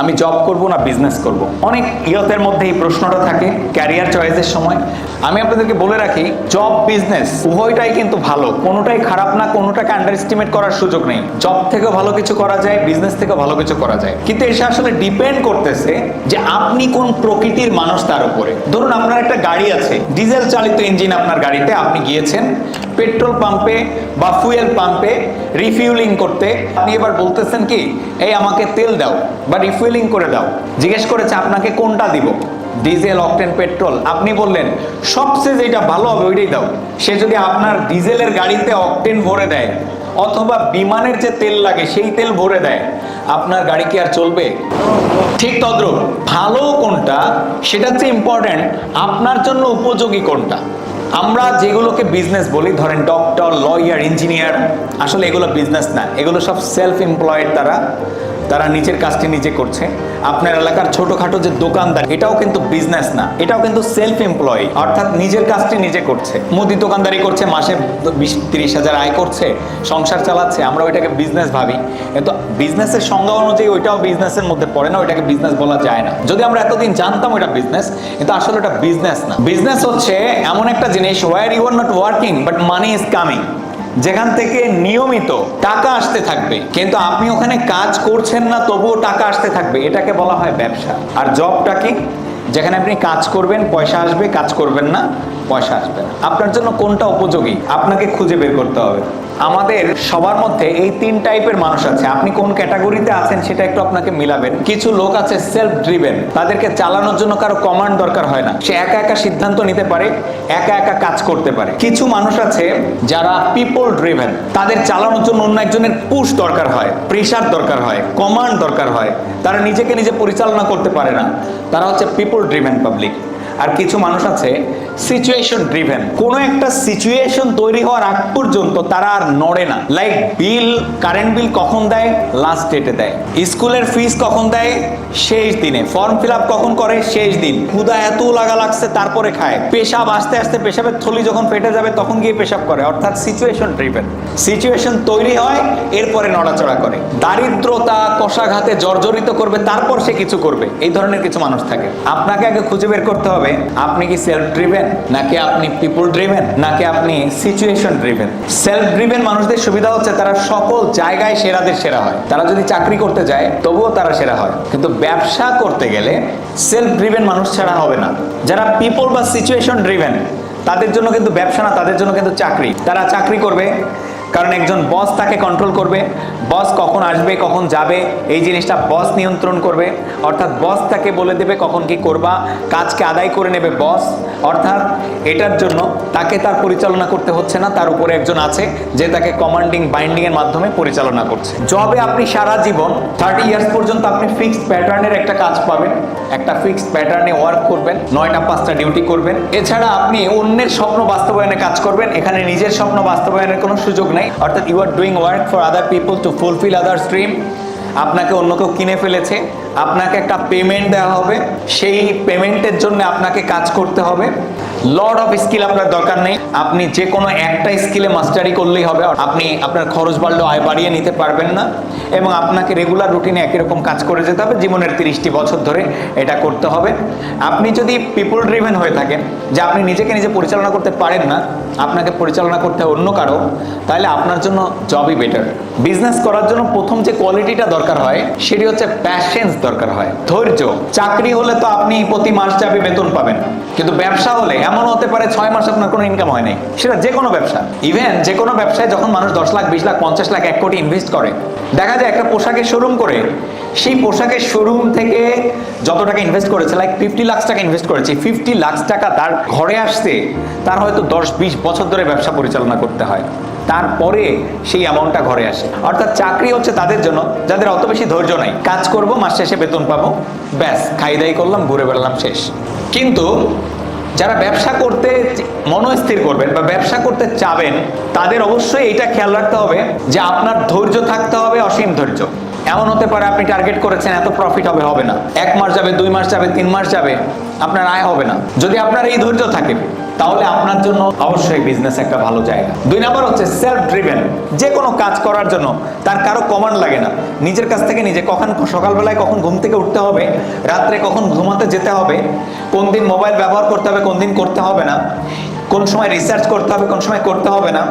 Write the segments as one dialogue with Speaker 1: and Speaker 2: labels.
Speaker 1: আমি জব করব না বিজনেস করব? অনেক ইয়তের মধ্যে এই প্রশ্নটা থাকে। ক্যারিয়ার চয়েসের সময় আমি আপনাদেরকে বলে রাখি জব বিজনেস উভয়টাই কিন্তু ভালো। কোনোটাই খারাপ না, কোনোটাকে আন্ডার এস্টিমেট করার সুযোগ নেই। জব থেকেও ভালো কিছু করা যায় বিজনেস থেকে ভালো কিছু করা যায়। কিন্তু এটা আসলে ডিপেন্ড করতেছে যে আপনি কোন প্রকৃতির মানুষ তার উপরে। ধরুন আপনার একটা গাড়ি আছে ডিজেল চালিত ইঞ্জিন আপনার গাড়িতে, আপনি গিয়েছেন পেট্রোল পাম্পে বা ফুয়েল পাম্পে রিফিউলিং করতে। আপনি এবার বলতেছেন কি, এই আমাকে তেল দাও বা রিফিউলিং করে দাও। জিজ্ঞেস করেছে, আপনাকে কোনটা দিব? ডিজেল অকটেন পেট্রোল আপনি বললেন, সবচেয়ে যেটা ভালো হবে, ওইটাই দাও। সে যদি আপনার ডিজেলের গাড়িতে অকটেন ভরে দেয়, অথবা বিমানের যে তেল লাগে, সেই তেল ভরে দেয়, আপনার গাড়ি কি আর চলবে? ঠিক তদ্রুপ। ভালো কোনটা? সেটা হচ্ছে ইম্পর্ট্যান্ট আপনার জন্য উপযোগী কোনটা? আমরা যেগুলোকে বিজনেস বলি, ধরেন ডক্টর লয়ার ইঞ্জিনিয়ার আসলে এগুলো বিজনেস না। এগুলো সব সেলফ এমপ্লয়েড তারা তারা নিজের কাজটি নিজে করছে। আপনার এলাকার ছোটখাটো যে দোকানদার, এটাও কিন্তু বিজনেস না। এটাও কিন্তু সেলফ এমপ্লয় অর্থাৎ নিজের কাজটি নিজে করছে। মুদি দোকানদারি করছে, মাসে বিশ, তিরিশ হাজার আয় করছে, সংসার চালাচ্ছে, আমরা ওইটাকে বিজনেস ভাবি। কিন্তু বিজনেসের সংজ্ঞা অনুযায়ী ওইটাও বিজনেসের মধ্যে পড়ে না, ওইটাকে বিজনেস বলা যায় না। যদি আমরা এতদিন জানতাম ওটা বিজনেস কিন্তু আসলে ওটা বিজনেস না। বিজনেস হচ্ছে এমন একটা জিনিস where you are not working but money is coming যেখান থেকে নিয়মিত টাকা আসতে থাকবে। কিন্তু আপনি ওখানে কাজ করছেন না, তবুও টাকা আসতে থাকবে। এটাকে বলা হয় ব্যবসা। আর জবটা কি? যেখানে আপনি কাজ করবেন, পয়সা আসবে, কাজ করবেন না, পয়সা আসবে আপনার জন্য কোনটা উপযোগী? আপনাকে খুঁজে বের করতে হবে। আমাদের সবার মধ্যে এই তিন টাইপের মানুষ আছে। আপনি কোন ক্যাটাগরিতে আছেন সেটা একটু আপনাকে মিলাবেন। কিছু লোক আছে সেলফ ড্রিভেন তাদেরকে চালানোর জন্য কারও কমান্ড দরকার হয় না। সে একা একা সিদ্ধান্ত নিতে পারে, একা একা কাজ করতে পারে। কিছু মানুষ আছে যারা পিপল ড্রিভেন তাদের চালানোর জন্য অন্য একজনের পুশ দরকার হয় প্রেশার দরকার হয় কমান্ড দরকার হয়। তারা নিজেকে নিজে পরিচালনা করতে পারে না। তারা হচ্ছে পিপল ড্রিভেন পাবলিক আর কিছু মানুষ আছে সিচুয়েশন ড্রিভেন কোনো একটা সিচুয়েশন তৈরি হওয়ার আগ পর্যন্ত তারা আর নড়ে না। লাইক বিল কারেন্ট বিল কখন দেয়? লাস্ট ডেটে দেয়। স্কুলের ফিস কখন দেয়? শেষ দিনে। ফর্ম ফিল আপ কখন করে? শেষ দিন। ক্ষুদা এত লাগা লাগছে, তারপরে খায়। পেশাব আস্তে আস্তে পেশাবের থলি যখন ফেটে যাবে, তখন গিয়ে পেশাব করে। অর্থাৎ সিচুয়েশন ড্রিভেন সিচুয়েশন তৈরি হয়, এরপরে নড়াচড়া করে। দারিদ্রতা কষাঘাতে জর্জরিত করবে, তারপর সে কিছু করবে। এই ধরনের কিছু মানুষ থাকে। আপনাকে আগে খুঁজে বের করতে হবে। আপনি কি সেলফ ড্রিভেন নাকি আপনি পিপল ড্রিভেন নাকি আপনি সিচুয়েশন ড্রিভেন সেলফ ড্রিভেন মানুষদের সুবিধা হচ্ছে তারা সকল জায়গায় সেরাদের সেরা হয়। তারা যদি চাকরি করতে যায়, তবুও তারা সেরা হয়। কিন্তু ব্যবসা করতে গেলে সেলফ ড্রিভেন মানুষ ছাড়া হবে না। যারা পিপল বা সিচুয়েশন ড্রিভেন তাদের জন্য কিন্তু ব্যবসা না, তাদের জন্য কিন্তু চাকরি। তারা চাকরি করবে কারণ একজন বস তাকে কন্ট্রোল করবে। বস কখন আসবে, কখন যাবে, এই জিনিসটা বস নিয়ন্ত্রণ করবে। অর্থাৎ বস তাকে বলে দেবে কখন কি করবা, কাজকে আদায় করে নেবে বস অর্থাৎ এটার জন্য তাকে তার পরিচালনা করতে হচ্ছে না, তার উপরে একজন আছে যে তাকে কমান্ডিং বাইন্ডিং এর মাধ্যমে পরিচালনা করছে। জবে আপনি সারা জীবন থার্টি ইয়ার্স পর্যন্ত আপনি ফিক্সড প্যাটার্নের একটা কাজ পাবেন। একটা ফিক্সড প্যাটার্নে ওয়ার্ক করবেন, নয়টা, পাঁচটা ডিউটি করবেন। এছাড়া আপনি অন্যের স্বপ্ন বাস্তবায়নে কাজ করবেন, এখানে নিজের স্বপ্ন বাস্তবায়নের কোনো সুযোগ নেই। অর্থাৎ you are doing work for other people to fulfil other stream আপনাকে অন্য কেউ কিনে ফেলেছে। আপনাকে একটা পেমেন্ট দেওয়া হবে। সেই পেমেন্টের জন্য আপনাকে কাজ করতে হবে। লর্ড অফ স্কিল আপনার দরকার নেই। আপনি যে কোনো একটা স্কিলে মাস্টারি করলেই হবে। আপনি আপনার খরচ বাড়লেও আয় বাড়িয়ে নিতে পারবেন না। এবং আপনাকে রেগুলার রুটিনে একই রকম কাজ করে যেতে হবে। জীবনের তিরিশটি বছর ধরে এটা করতে হবে। আপনি যদি পিপল ড্রিভেন হয়ে থাকেন, যে আপনি নিজেকে নিজে পরিচালনা করতে পারেন না, আপনাকে পরিচালনা করতে হয় অন্য কারও, তাহলে আপনার জন্য জবই বেটার বিজনেস করার জন্য প্রথম যে কোয়ালিটিটা দরকার হয়, সেটি হচ্ছে প্যাশেন্স দরকার হয়। ধৈর্য। চাকরি হলে তো আপনি প্রতি মাস যাবে বেতন পাবেন। কিন্তু ব্যবসা হলে এমন হতে পারে ছয় মাস আপনার কোনো ইনকাম হয় নাই। সেটা যে কোনো ব্যবসা। ইভেন যে কোনো ব্যবসায় যখন মানুষ দশ লাখ, বিশ লাখ, পঞ্চাশ লাখ, এক কোটি ইনভেস্ট করে, দেখা যায় একটা পোশাকের শোরুম করে, সেই পোশাকের শোরুম থেকে যত টাকা ইনভেস্ট করেছে লাইক ফিফটি লাখ টাকা ইনভেস্ট করেছে ফিফটি লাখ টাকা তার ঘরে আসতে তার হয়তো দশ, বিশ বছর ধরে ব্যবসা পরিচালনা করতে হয়। তারপরে সেই অ্যামাউন্টটা ঘরে আসে। অর্থাৎ চাকরি হচ্ছে তাদের জন্য, যাদের অত বেশি ধৈর্য নাই। কাজ করব, মাস শেষে বেতন পাবো, ব্যাস খাই দাই করলাম ঘুরে বেড়ালাম, শেষ। কিন্তু যারা ব্যবসা করতে মনস্থির করবেন বা ব্যবসা করতে চাবেন, তাদের অবশ্যই এটা খেয়াল রাখতে হবে যে আপনার ধৈর্য থাকতে হবে অসীম ধৈর্য। এমন হতে পারে আপনি টার্গেট করেছেন, এত প্রফিট হবে হবে না। এক মাস যাবে, দুই মাস যাবে, তিন মাস যাবে, আপনার আয় হবে না। যদি আপনার এই ধৈর্য থাকে তাহলে আপনার জন্য অবশ্যই বিজনেস একটা ভালো জায়গা। দুই নাম্বার হচ্ছে সেলফ ড্রিভেন যে কোনো কাজ করার জন্য তার কারও কমান্ড লাগে না। নিজের কাছ থেকে নিজে কখন সকালবেলায় কখন ঘুম থেকে উঠতে হবে, রাত্রে কখন ঘুমাতে যেতে হবে, কোন দিন মোবাইল ব্যবহার করতে হবে, কোন দিন করতে হবে না, কোন সময় রিসার্চ করতে হবে, কোন সময় করতে হবে না,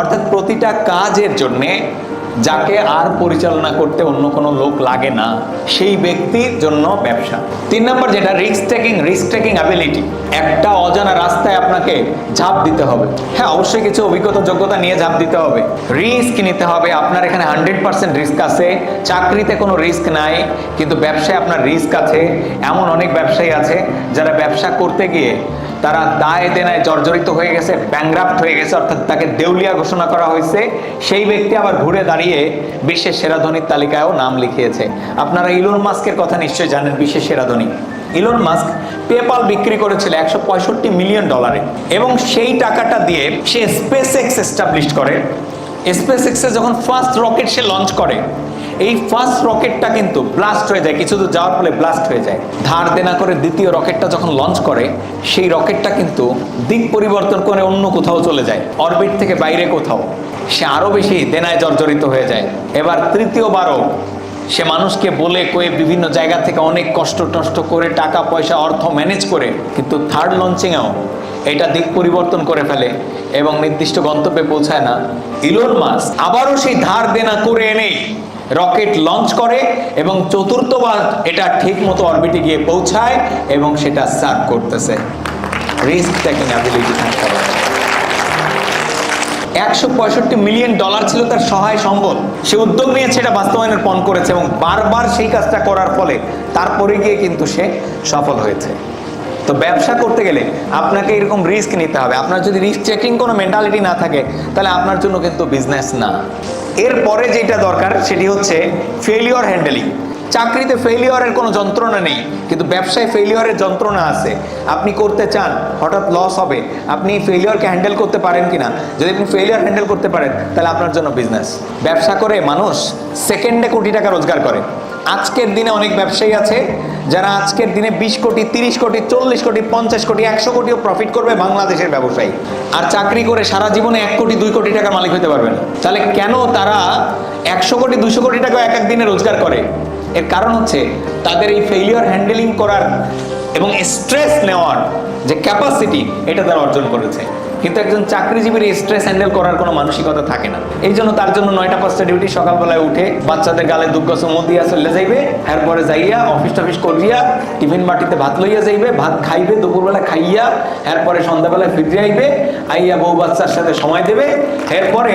Speaker 1: অর্থাৎ প্রতিটা কাজের জন্যে যাকে আর পরিচালনা করতে অন্য কোনো লোক লাগে না, সেই ব্যক্তির জন্য ব্যবসা। তিন নম্বর যেটা risk taking risk taking ability একটা অজানা রাস্তায় আপনাকে ঝাঁপ দিতে হবে। হ্যাঁ অবশ্যই কিছু অভিজ্ঞতা, যোগ্যতা নিয়ে ঝাঁপ দিতে হবে। রিস্ক নিতে হবে। আপনার এখানে হান্ড্রেড পার্সেন্ট রিস্ক আছে। চাকরিতে কোনো রিস্ক নাই। কিন্তু ব্যবসায় আপনার রিস্ক আছে। এমন অনেক ব্যবসায়ী আছে যারা ব্যবসা করতে গিয়ে তারা দায় দেনায় জর্জরিত হয়ে গেছে ব্যাংরাপ্ট হয়ে গেছে, অর্থাৎ তাকে দেউলিয়া ঘোষণা করা হয়েছে। সেই ব্যক্তি আবার ঘুরে দাঁড়িয়ে বিশ্বের সেরা ধনীর তালিকায়ও নাম লিখিয়েছে। আপনারা ইলন মাস্কের কথা নিশ্চয়ই জানেন, বিশ্বের সেরা ধনী। ইলন মাস্ক পেপাল বিক্রি করেছিল একশো পঁয়ষট্টি মিলিয়ন ডলারে এবং সেই টাকাটা দিয়ে সে স্পেস এক্স এস্টাবলিশ করে। স্পেস এক্সে যখন ফার্স্ট রকেট সে লঞ্চ করে এই ফার্স্ট রকেটটা কিন্তু ব্লাস্ট হয়ে যায়। কিছু দূর যাওয়ার ফলে ব্লাস্ট হয়ে যায়। ধার দেনা করে দ্বিতীয় রকেটটা যখন লঞ্চ করে, সেই রকেটটা কিন্তু দিক পরিবর্তন করে অন্য কোথাও চলে যায়। অরবিট থেকে বাইরে কোথাও। সে আরও বেশি দেনায় জর্জরিত হয়ে যায়। এবার তৃতীয়বারও সে মানুষকে বলে কয়ে বিভিন্ন জায়গা থেকে অনেক কষ্ট টষ্ট করে টাকা, পয়সা, অর্থ ম্যানেজ করে কিন্তু থার্ড লঞ্চিংয়েও এটা দিক পরিবর্তন করে ফেলে এবং নির্দিষ্ট গন্তব্যে পৌঁছায় না। ইলোন মাস আবারও সেই ধার দেনা করে এনেই রকেট লঞ্চ করে এবং চতুর্থবার এটা ঠিক মতো অরবিটে গিয়ে পৌঁছায় এবং সেটা সার্ভ করতেছে। রিস্ক টেকিং অ্যাবিলিটি একশো পঁয়ষট্টি মিলিয়ন ডলার ছিল তার সহায় সম্বল। সে উদ্যোগ নিয়েছে এটা বাস্তবায়নের পণ করেছে এবং বারবার সেই কাজটা করার ফলে তারপরে গিয়ে কিন্তু সে সফল হয়েছে। তো ব্যবসা করতে গেলে আপনাকে এরকম রিস্ক নিতে হবে। আপনার যদি রিস্ক চেকিং কোনো মেন্টালিটি না থাকে, তাহলে আপনার জন্য কিন্তু বিজনেস না। এরপরে যেটা দরকার, সেটি হচ্ছে ফেলিওর হ্যান্ডেলিং চাকরিতে ফেলিওরের কোনো যন্ত্রণা নেই, কিন্তু ব্যবসায় ফেলিওরের যন্ত্রণা আছে। আপনি করতে চান, হঠাৎ লস হবে। আপনি ফেলিওরকে হ্যান্ডেল করতে পারেন কিনা? যদি আপনি ফেলিওর হ্যান্ডেল করতে পারেন, তাহলে আপনার জন্য বিজনেস ব্যবসা করে মানুষ সেকেন্ডে কোটি টাকা রোজগার করে। আজকের দিনে অনেক ব্যবসায়ী আছে যারা আজকের দিনে বিশ কোটি, তিরিশ কোটি, চল্লিশ কোটি, পঞ্চাশ কোটি, একশো কোটিও প্রফিট করবে বাংলাদেশের ব্যবসায়ী। আর চাকরি করে সারা জীবনে এক কোটি, দুই কোটি টাকার মালিক হতে পারবে না তাহলে কেন তারা একশো কোটি, দুশো কোটি টাকা এক এক দিনে রোজগার করে? এর কারণ হচ্ছে তাদের এই ফেলিওর হ্যান্ডেলিং করার এবং স্ট্রেস নেওয়ার যে ক্যাপাসিটি এটা তারা অর্জন করেছে। কিন্তু একজন চাকরিজীবীর স্ট্রেস হ্যান্ডেল করার কোনো মানসিকতা থাকে না। এই জন্য তার জন্য নয়টা পাঁচটা ডিউটি সকালবেলায় উঠে বাচ্চাদের গালে দুগ্গ দিয়া চলে যাইবে, এরপরে যাইয়া অফিস টফিস করিয়া টিফিন বাটিতে ভাত লইয়া যাইবে, ভাত খাইবে, দুপুরবেলা খাইয়া, এরপরে সন্ধ্যাবেলায় ফিরে আইবে, আইয়া বউ বাচ্চার সাথে সময় দেবে, এরপরে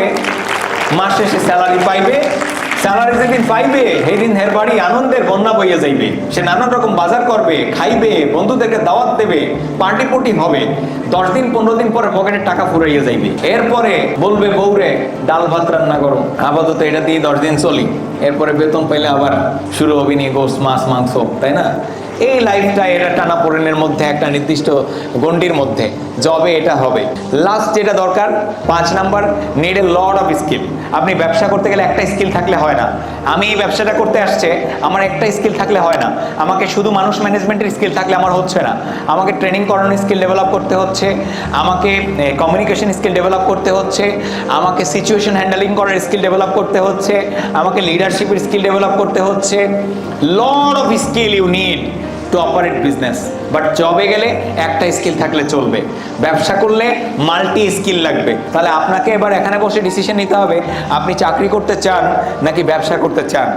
Speaker 1: মাস শেষে স্যালারি পাইবে স্যালারি যেদিন পাইবে সেদিন হের বাড়ি আনন্দের বন্যা বইয়া যাইবে। সে নানান রকম বাজার করবে, খাইবে, বন্ধুদেরকে দাওয়াত দেবে পার্টি পুটি হবে। দশ দিন, পনেরো দিন পরে পকেটের টাকা ফুরাইয়া যাইবে। এরপরে বলবে বউরে, ডাল ভাত রান্না করো। আপাতত এটা দিয়ে দশ দিন চলি। এরপরে বেতন পাইলে আবার শুরু হবে নি গোস মাছ, মাংস, তাই না? এই লাইফটা এটা টানা পোড়েনের মধ্যে, একটা নির্দিষ্ট গণ্ডির মধ্যে। জবে এটা হবে। লাস্ট যেটা দরকার, পাঁচ number need a lot of skill আপনি ব্যবসা করতে গেলে একটা স্কিল থাকলে হয় না। আমি এই ব্যবসাটা করতে আসছে, আমার একটা স্কিল থাকলে হয় না। আমাকে শুধু মানুষ ম্যানেজমেন্টের স্কিল থাকলে আমার হচ্ছে না। আমাকে ট্রেনিং করানোর স্কিল ডেভেলপ করতে হচ্ছে। আমাকে কমিউনিকেশন স্কিল ডেভেলপ করতে হচ্ছে। আমাকে সিচুয়েশন হ্যান্ডেলিং করার স্কিল ডেভেলপ করতে হচ্ছে। আমাকে লিডারশিপের স্কিল ডেভেলপ করতে হচ্ছে। Lot of skill you need to operate business but জবে গেলে একটা স্কিল থাকলে চলবে। ব্যবসা করলে মাল্টি স্কিল লাগবে। তাহলে আপনাকে এবার এখানে বসে ডিসিশন নিতে হবে, আপনি চাকরি করতে চান নাকি ব্যবসা করতে চান?